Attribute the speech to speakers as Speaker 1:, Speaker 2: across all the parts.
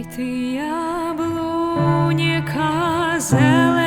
Speaker 1: Ой, ты яблони казалась.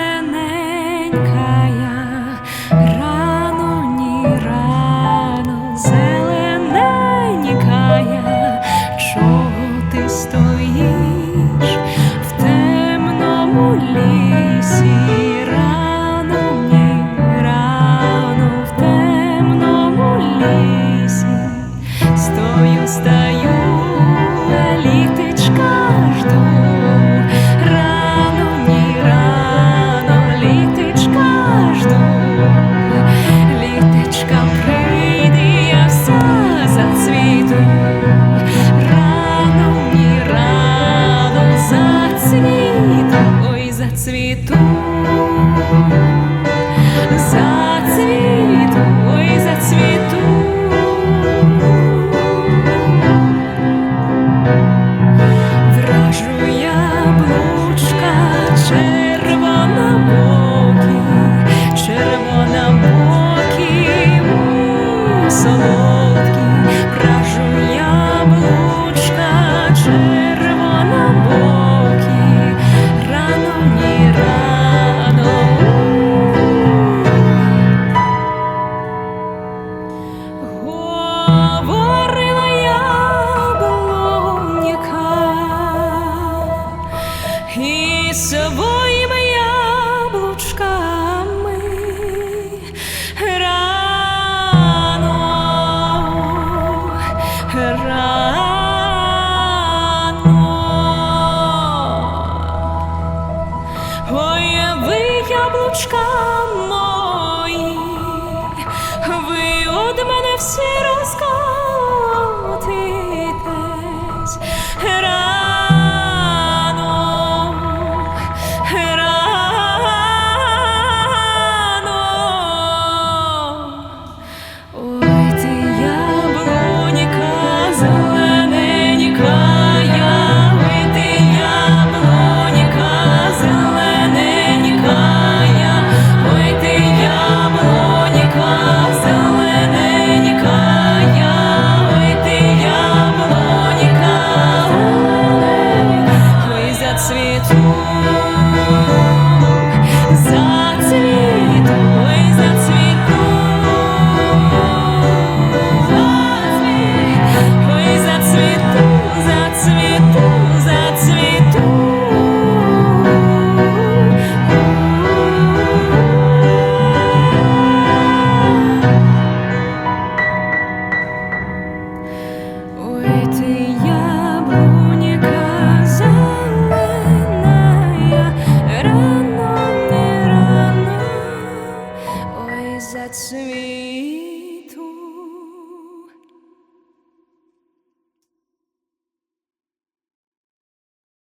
Speaker 1: світу. яблучка мої, ви од мене всі.